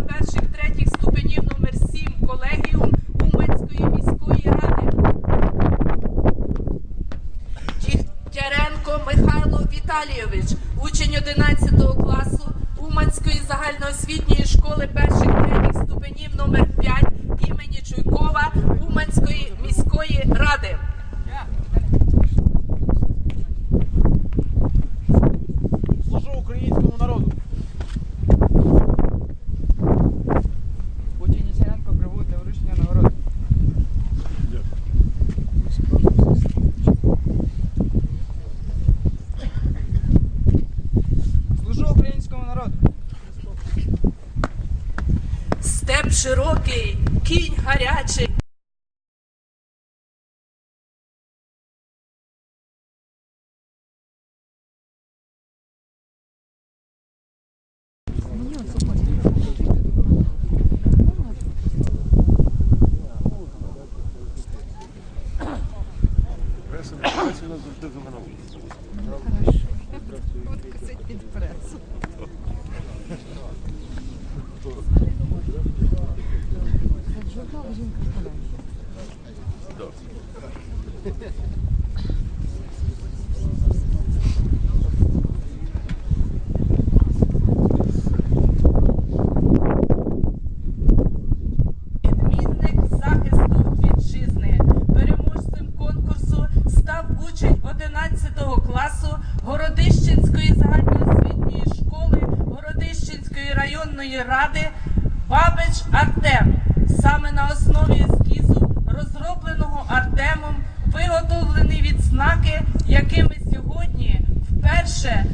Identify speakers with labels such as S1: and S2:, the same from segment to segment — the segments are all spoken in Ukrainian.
S1: перших третіх ступенів номер 7 колегіум Уманської міської ради. Дігтяренко Михайло Віталійович, учень 11 класу Уманської загальноосвітньої школи перших третіх ступенів номер 5 імені Чуйкова Уманської міської ради. Широкий, кінь гарячий.
S2: Преса інформація нас завжди
S1: Да. Районної ради Бабич Артем. Саме на основі ескізу, розробленого Артемом, виготовлені відзнаки, якими сьогодні вперше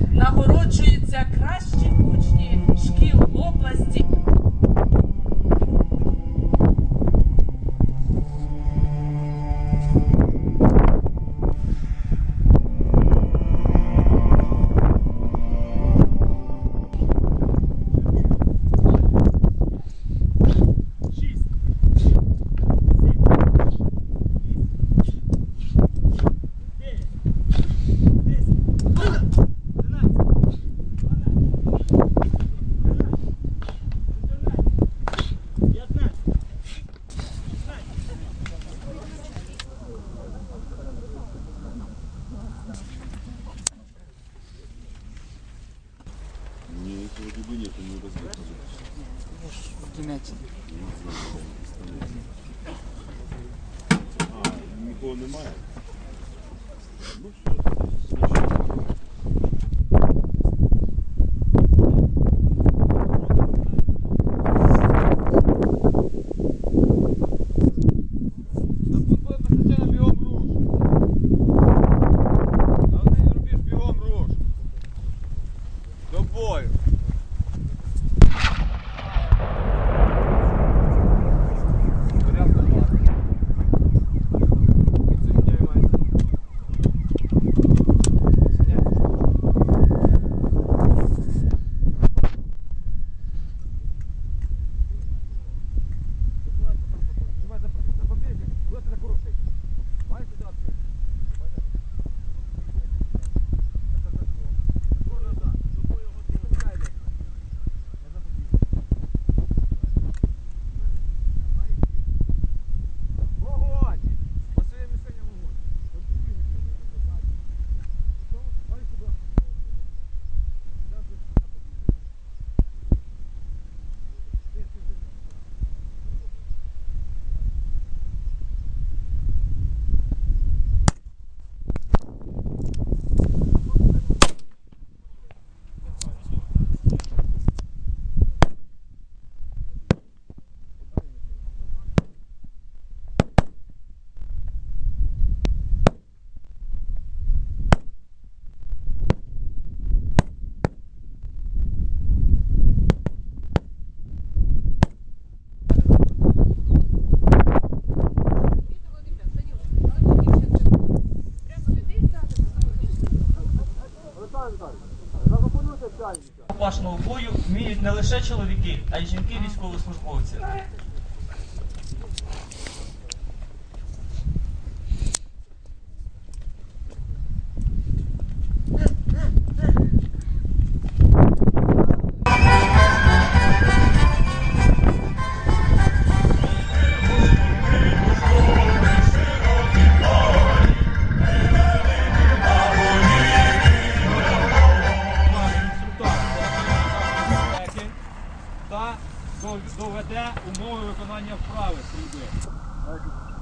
S3: Тунець.
S2: А, нікого немає?
S4: Рукопашного бою вміють не лише чоловіки, а й жінки військовослужбовці.
S5: виконання вправи стрільби.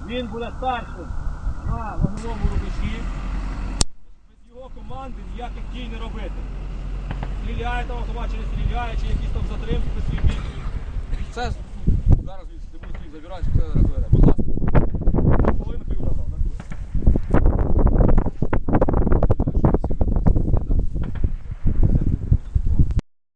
S5: Він буде старшим на вогневому рубежі. Без його команди ніяких дій не робити. Стріляє там автомат, чи не стріляє, чи якісь там затримки без свій бік. Це зараз він забирається.
S3: це